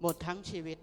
หมดทั้งชีวิต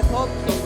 I hope.